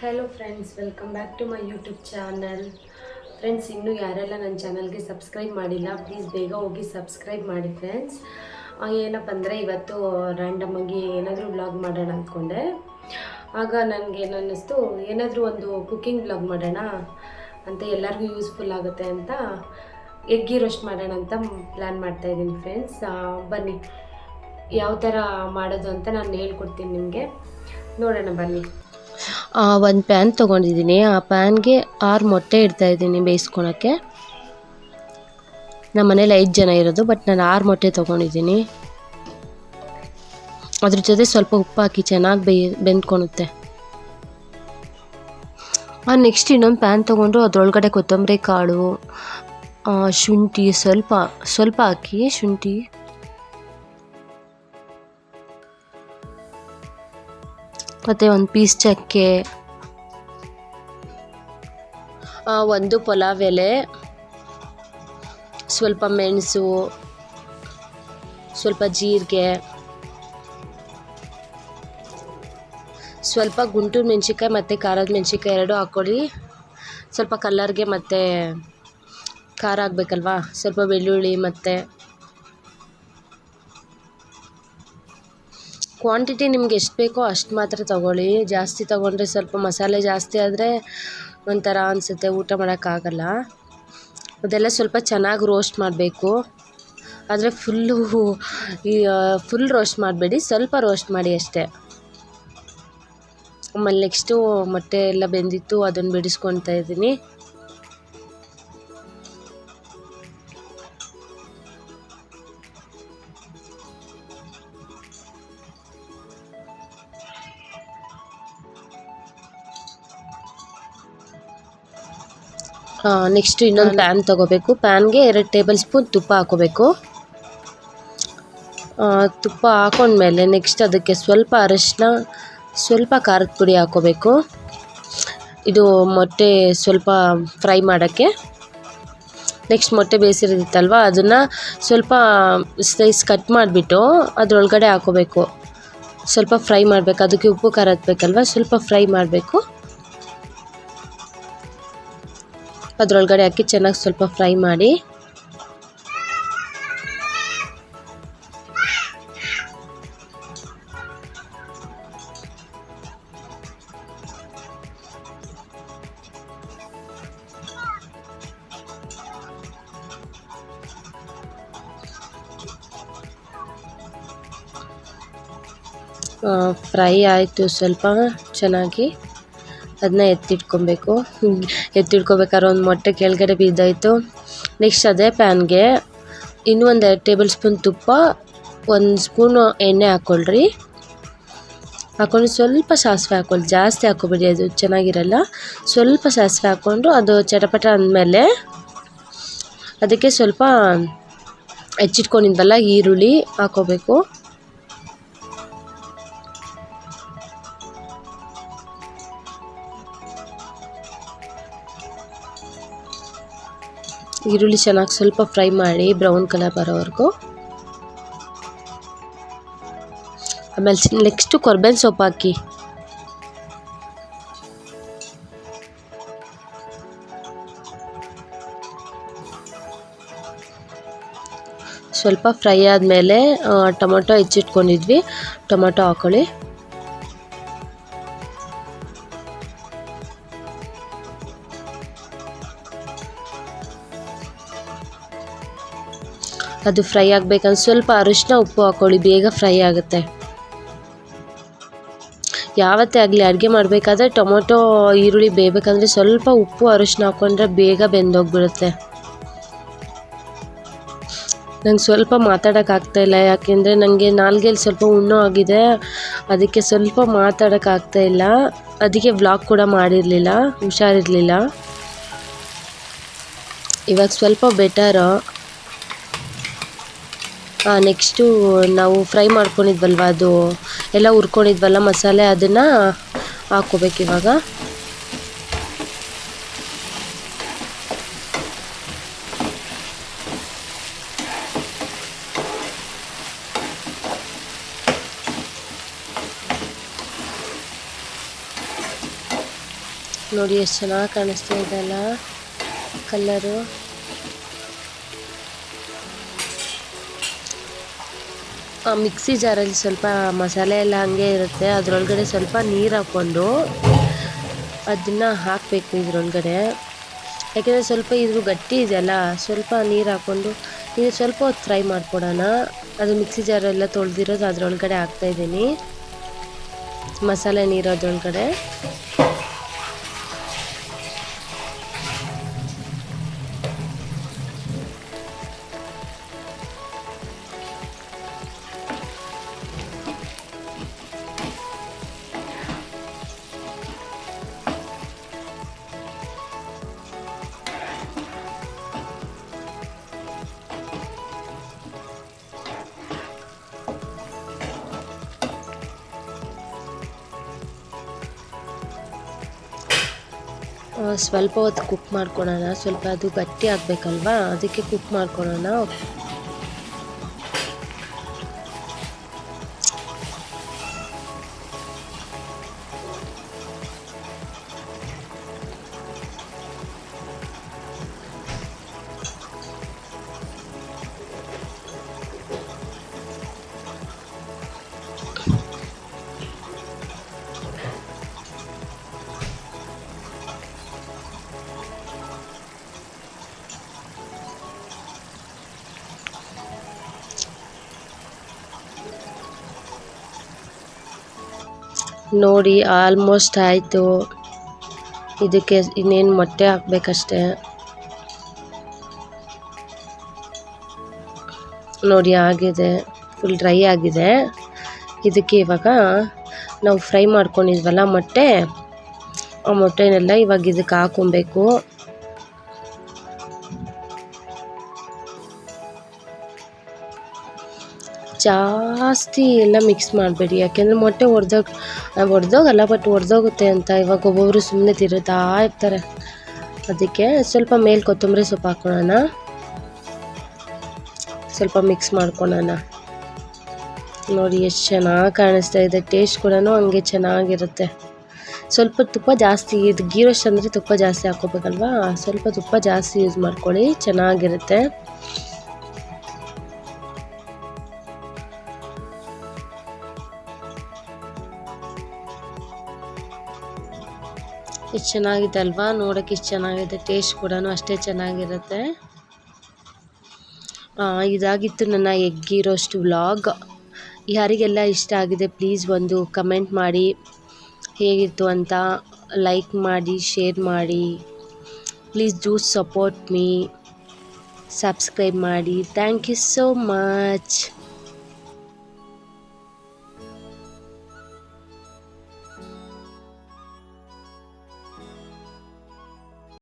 Hello friends welcome back to my YouTube channel friends ಇನ್ನೂ ಯಾರೆಲ್ಲ ನನ್ನ ಚಾನಲ್ಗೆ ಸಬ್ಸ್ಕ್ರೈಬ್ ಮಾಡಿಲ್ಲ ಪ್ಲೀಸ್ ಬೇಗ ಹೋಗಿ ಸಬ್ಸ್ಕ್ರೈಬ್ ಮಾಡಿ ಫ್ರೆಂಡ್ಸ್ ಏನಪ್ಪ ಅಂದರೆ ಇವತ್ತು ರ್ಯಾಂಡಮ್ ಆಗಿ ಏನಾದರೂ ವ್ಲಾಗ್ ಮಾಡೋಣ ಅಂದ್ಕೊಂಡೆ ಆಗ ನನಗೆ ಏನಿಸ್ತು ಏನಾದರೂ ಒಂದು ಕುಕ್ಕಿಂಗ್ ವ್ಲಾಗ್ ಮಾಡೋಣ ಅಂತ ಎಲ್ಲರಿಗೂ ಯೂಸ್ಫುಲ್ ಆಗುತ್ತೆ ಅಂತ ಎಗ್ಗಿ ರೋಸ್ಟ್ ಮಾಡೋಣ ಅಂತ ಪ್ಲ್ಯಾನ್ ಮಾಡ್ತಾಯಿದ್ದೀನಿ ಫ್ರೆಂಡ್ಸ್ ಬನ್ನಿ ಯಾವ ಥರ ಮಾಡೋದು ಅಂತ ನಾನು ಹೇಳ್ಕೊಡ್ತೀನಿ ನಿಮಗೆ. ನೋಡೋಣ ಬನ್ನಿ. ಒಂದು ಪ್ಯಾನ್ ತೊಗೊಂಡಿದ್ದೀನಿ. ಆ ಪ್ಯಾನ್ಗೆ ಆರು ಮೊಟ್ಟೆ ಇಡ್ತಾ ಇದ್ದೀನಿ ಬೇಯಿಸ್ಕೊಳಕ್ಕೆ. ನಮ್ಮ ಮನೇಲಿ ಐದು ಜನ ಇರೋದು, ಬಟ್ ನಾನು ಆರು ಮೊಟ್ಟೆ ತೊಗೊಂಡಿದ್ದೀನಿ. ಅದ್ರ ಜೊತೆ ಸ್ವಲ್ಪ ಉಪ್ಪು ಹಾಕಿ ಚೆನ್ನಾಗಿ ಬೇಯ್ ಬೆಂದ್ಕೊಳುತ್ತೆ ನೆಕ್ಸ್ಟ್ ಇನ್ನೊಂದು ಪ್ಯಾನ್ ತೊಗೊಂಡು ಅದರೊಳಗಡೆ ಕೊತ್ತಂಬರಿ ಕಾಳು ಶುಂಠಿ ಸ್ವಲ್ಪ ಸ್ವಲ್ಪ ಹಾಕಿ, ಶುಂಠಿ ಮತ್ತು ಒಂದು ಪೀಸ್ ಚಕ್ಕೆ. ಒಂದು ಪಲಾವ್ ಎಲೆ, ಸ್ವಲ್ಪ ಮೆಣಸು, ಸ್ವಲ್ಪ ಜೀರಿಗೆ, ಸ್ವಲ್ಪ ಗುಂಟೂರು ಮೆಣಸಿನ್ಕಾಯಿ ಮತ್ತು ಖಾರದ ಮೆಣಸಿನ್ಕಾಯಿ ಎರಡು ಹಾಕ್ಕೊಳ್ಳಿ. ಸ್ವಲ್ಪ ಕಲ್ಲರ್ಗೆ ಮತ್ತು ಖಾರ ಹಾಕ್ಬೇಕಲ್ವಾ ಸ್ವಲ್ಪ ಬೆಳ್ಳುಳ್ಳಿ ಮತ್ತು ಕ್ವಾಂಟಿಟಿ ನಿಮ್ಗೆ ಎಷ್ಟು ಬೇಕೋ ಅಷ್ಟು ಮಾತ್ರ ತಗೊಳ್ಳಿ. ಜಾಸ್ತಿ ತೊಗೊಂಡ್ರೆ ಸ್ವಲ್ಪ ಮಸಾಲೆ ಜಾಸ್ತಿ ಆದರೆ ಒಂಥರ ಅನಿಸುತ್ತೆ, ಊಟ ಮಾಡೋಕ್ಕಾಗಲ್ಲ. ಅದೆಲ್ಲ ಸ್ವಲ್ಪ ಚೆನ್ನಾಗಿ ರೋಸ್ಟ್ ಮಾಡಬೇಕು. ಆದರೆ ಫುಲ್ಲು ಈ ಫುಲ್ ರೋಸ್ಟ್ ಮಾಡಬೇಡಿ. ಸ್ವಲ್ಪ ರೋಸ್ಟ್ ಮಾಡಿ ಅಷ್ಟೇ. ಆಮೇಲೆ ನೆಕ್ಸ್ಟು ಮೊಟ್ಟೆ ಎಲ್ಲ ಬೆಂದಿತ್ತು, ಅದನ್ನು ಬಿಡಿಸ್ಕೊತಾ ಇದ್ದೀನಿ ನೆಕ್ಸ್ಟ್ ಇನ್ನೊಂದು ಪ್ಯಾನ್ ತೊಗೋಬೇಕು. ಪ್ಯಾನ್ಗೆ ಎರಡು ಟೇಬಲ್ ಸ್ಪೂನ್ ತುಪ್ಪ ಹಾಕೋಬೇಕು. ತುಪ್ಪ ಹಾಕೊಂಡ್ಮೇಲೆ ನೆಕ್ಸ್ಟ್ ಅದಕ್ಕೆ ಸ್ವಲ್ಪ ಅರಶಿನ ಸ್ವಲ್ಪ ಖಾರದ ಪುಡಿ ಹಾಕೋಬೇಕು. ಇದು ಮೊಟ್ಟೆ ಸ್ವಲ್ಪ ಫ್ರೈ ಮಾಡೋಕ್ಕೆ. ನೆಕ್ಸ್ಟ್ ಮೊಟ್ಟೆ ಬೇಯಿಸಿರುತ್ತಲ್ವ ಅದನ್ನು ಸ್ವಲ್ಪ ಸ್ಲೈಸ್ ಕಟ್ ಮಾಡಿಬಿಟ್ಟು ಅದರೊಳಗಡೆ ಹಾಕೋಬೇಕು. ಸ್ವಲ್ಪ ಫ್ರೈ ಮಾಡಬೇಕು. ಅದಕ್ಕೆ ಉಪ್ಪು ಖಾರ ಹತ್ಬೇಕಲ್ವ ಸ್ವಲ್ಪ ಫ್ರೈ ಮಾಡಬೇಕು. ಅದರೊಳಗಡೆ ಹಾಕಿ ಚೆನ್ನಾಗಿ ಸ್ವಲ್ಪ ಫ್ರೈ ಮಾಡಿ. ಫ್ರೈ ಆಯಿತು ಸ್ವಲ್ಪ ಚೆನ್ನಾಗಿ. ಅದನ್ನ ಎತ್ತಿಟ್ಕೊಬೇಕು. ಎತ್ತಿಟ್ಕೊಬೇಕಾದ್ರೆ ಒಂದು ಮೊಟ್ಟೆ ಕೆಳಗಡೆ ಬಿದ್ದಾಯಿತು. ನೆಕ್ಸ್ಟ್ ಅದೇ ಪ್ಯಾನ್ಗೆ ಇನ್ನೂ ಒಂದು ಎರಡು ಟೇಬಲ್ ಸ್ಪೂನ್ ತುಪ್ಪ, ಒಂದು ಸ್ಪೂನು ಎಣ್ಣೆ ಹಾಕ್ಕೊಳ್ರಿ ಹಾಕ್ಕೊಂಡು ಸ್ವಲ್ಪ ಸಾಸಿವೆ ಹಾಕ್ಕೊಳ್ಳಿ ಜಾಸ್ತಿ ಹಾಕ್ಕೊಬೇಡಿ ಅದು ಚೆನ್ನಾಗಿರಲ್ಲ. ಸ್ವಲ್ಪ ಸಾಸಿವೆ ಹಾಕ್ಕೊಂಡು ಅದು ಚಟಪಟ ಅಂದಮೇಲೆ ಅದಕ್ಕೆ ಸ್ವಲ್ಪ ಹೆಚ್ಚಿಟ್ಕೊಂಡಿದ್ವಲ್ಲ ಈರುಳ್ಳಿ ಹಾಕೋಬೇಕು. ಈರುಳ್ಳಿ ಚೆನ್ನಾಗಿ ಸ್ವಲ್ಪ ಫ್ರೈ ಮಾಡಿ ಬ್ರೌನ್ ಕಲರ್ ಬರೋವರೆಗೂ. ಆಮೇಲೆ ನೆಕ್ಸ್ಟು ಕೊರ್ಬೇವಿನ ಸೊಪ್ಪು ಹಾಕಿ. ಸ್ವಲ್ಪ ಫ್ರೈ ಆದಮೇಲೆ ಟೊಮೊಟೊ ಹೆಚ್ಚಿಟ್ಕೊಂಡಿದ್ವಿ. ಟೊಮೊಟೊ ಹಾಕೊಳ್ಳಿ. ಅದು ಫ್ರೈ ಆಗಬೇಕಂದ್ರೆ ಸ್ವಲ್ಪ ಅರಿಶಿನ ಉಪ್ಪು ಹಾಕ್ಕೊಳ್ಳಿ ಬೇಗ ಫ್ರೈ ಆಗುತ್ತೆ. ಯಾವತ್ತೇ ಆಗಲಿ ಅಡುಗೆ ಮಾಡಬೇಕಾದ್ರೆ ಟೊಮೊಟೊ, ಈರುಳ್ಳಿ ಬೇಯಬೇಕಂದ್ರೆ ಸ್ವಲ್ಪ ಉಪ್ಪು, ಅರಿಶಿನ ಹಾಕ್ಕೊಂಡ್ರೆ ಬೇಗ ಬೆಂದೋಗ್ಬಿಡುತ್ತೆ. ನಂಗೆ ಸ್ವಲ್ಪ ಮಾತಾಡೋಕ್ಕಾಗ್ತಾ ಇಲ್ಲ, ಯಾಕೆಂದರೆ ನನಗೆ ನಾಲ್ಗೆಯಲ್ಲಿ ಸ್ವಲ್ಪ ಹುಣ್ಣು ಆಗಿದೆ. ಅದಕ್ಕೆ ಸ್ವಲ್ಪ ಮಾತಾಡೋಕ್ಕಾಗ್ತಾ ಇಲ್ಲ. ಅದಕ್ಕೆ ವ್ಲಾಗ್ ಕೂಡ ಮಾಡಿರಲಿಲ್ಲ, ಹುಷಾರಿರಲಿಲ್ಲ. ಇವಾಗ ಸ್ವಲ್ಪ ಬೆಟರು. ನೆಕ್ಸ್ಟು ನಾವು ಫ್ರೈ ಮಾಡ್ಕೊಂಡಿದ್ವಲ್ವ ಅದು? ಎಲ್ಲ ಹುರ್ಕೊಂಡಿದ್ವಲ್ಲ ಮಸಾಲೆ ಅದನ್ನು ಹಾಕ್ಕೋಬೇಕು ಇವಾಗ. ನೋಡಿ, ಎಷ್ಟು ಚೆನ್ನಾಗಿ ಕಾಣಿಸ್ತಾ ಇದೆಯಲ್ಲ ಕಲ್ಲರು ಮಿಕ್ಸಿ ಜಾರಲ್ಲಿ ಸ್ವಲ್ಪ ಮಸಾಲೆ ಎಲ್ಲ ಹಂಗೆ ಇರುತ್ತೆ. ಅದರೊಳಗಡೆ ಸ್ವಲ್ಪ ನೀರು ಹಾಕ್ಕೊಂಡು ಅದನ್ನು ಹಾಕಬೇಕು ಇದ್ರೊಳಗಡೆ. ಯಾಕೆಂದರೆ ಸ್ವಲ್ಪ ಇದು ಗಟ್ಟಿ ಇದೆಯಲ್ಲ, ಸ್ವಲ್ಪ ನೀರು ಹಾಕ್ಕೊಂಡು ಇದು ಸ್ವಲ್ಪ ಹೊತ್ತು ಫ್ರೈ ಮಾಡ್ಕೊಡೋಣ. ಅದು ಮಿಕ್ಸಿ ಜಾರೆಲ್ಲ ತೊಳೆದಿರೋದು ಅದರೊಳಗಡೆ ಹಾಕ್ತಾಯಿದ್ದೀನಿ ಮಸಾಲೆ ನೀರು ಅದ್ರೊಳಗಡೆ. ಸ್ವಲ್ಪ ಹೊತ್ತು ಕುಕ್ ಮಾಡ್ಕೊಳೋಣ. ಸ್ವಲ್ಪ ಅದು ಗಟ್ಟಿ ಆಗಬೇಕಲ್ವಾ? ಅದಕ್ಕೆ ಕುಕ್ ಮಾಡ್ಕೊಳ್ಳೋಣ ನೋಡಿ ಆಲ್ಮೋಸ್ಟ್ ಆಯಿತು. ಇದಕ್ಕೆ ಇನ್ನೇನು ಮೊಟ್ಟೆ ಹಾಕ್ಬೇಕಷ್ಟೆ. ನೋಡಿ, ಆಗಿದೆ. ಫುಲ್ ಡ್ರೈ ಆಗಿದೆ. ಇದಕ್ಕೆ ಇವಾಗ ನಾವು ಫ್ರೈ ಮಾಡ್ಕೊಂಡಿದ್ವಲ್ಲ ಮೊಟ್ಟೆ. ಆ ಮೊಟ್ಟೆನೆಲ್ಲ ಇವಾಗ ಇದಕ್ಕೆ ಹಾಕೊಬೇಕು ಜಾಸ್ತಿ ಎಲ್ಲ ಮಿಕ್ಸ್ ಮಾಡಬೇಡಿ. ಯಾಕೆಂದರೆ ಮೊಟ್ಟೆ ಒಡೆದೋಗಿ ಒಡೆದೋಗಲ್ಲ ಬಟ್ ಒಡೆದೋಗುತ್ತೆ ಅಂತ ಇವಾಗ ಒಬ್ಬೊಬ್ಬರು ಸುಮ್ಮನೆ ತಿರುತ್ತಾ ಇರ್ತಾರೆ. ಅದಕ್ಕೆ ಸ್ವಲ್ಪ ಮೇಲೆ ಕೊತ್ತಂಬರಿ ಸೊಪ್ಪು ಹಾಕೋಣ ಸ್ವಲ್ಪ ಮಿಕ್ಸ್ ಮಾಡ್ಕೊಳ್ಳೋಣ. ನೋಡಿ, ಎಷ್ಟು ಚೆನ್ನಾಗಿ ಕಾಣಿಸ್ತಾ ಇದೆ. ಟೇಸ್ಟ್ ಕೂಡ ಹಂಗೆ ಚೆನ್ನಾಗಿರುತ್ತೆ. ಸ್ವಲ್ಪ ತುಪ್ಪ ಜಾಸ್ತಿ, ಇದು ಗೀ ಅಂದರೆ ತುಪ್ಪ ಜಾಸ್ತಿ ಹಾಕ್ಕೋಬೇಕಲ್ವಾ? ಸ್ವಲ್ಪ ತುಪ್ಪ ಜಾಸ್ತಿ ಯೂಸ್ ಮಾಡ್ಕೊಳ್ಳಿ, ಚೆನ್ನಾಗಿರುತ್ತೆ. ಎಷ್ಟು ಚೆನ್ನಾಗಿದೆ ಅಲ್ವಾ? ನೋಡೋಕೆ ಇಷ್ಟು ಚೆನ್ನಾಗಿದೆ ಟೇಸ್ಟ್ ಕೂಡ ಅಷ್ಟೇ ಚೆನ್ನಾಗಿರುತ್ತೆ. ಇದಾಗಿತ್ತು ನನ್ನ ಎಗ್ ರೋಸ್ಟ್ ವ್ಲಾಗ್ ಯಾರಿಗೆಲ್ಲ ಇಷ್ಟ ಆಗಿದೆ ಪ್ಲೀಸ್ ಒಂದು ಕಮೆಂಟ್ ಮಾಡಿ. ಹೇಗಿತ್ತು ಅಂತ ಲೈಕ್ ಮಾಡಿ ಶೇರ್ ಮಾಡಿ. Please do support me subscribe ಮಾಡಿ. Thank you so much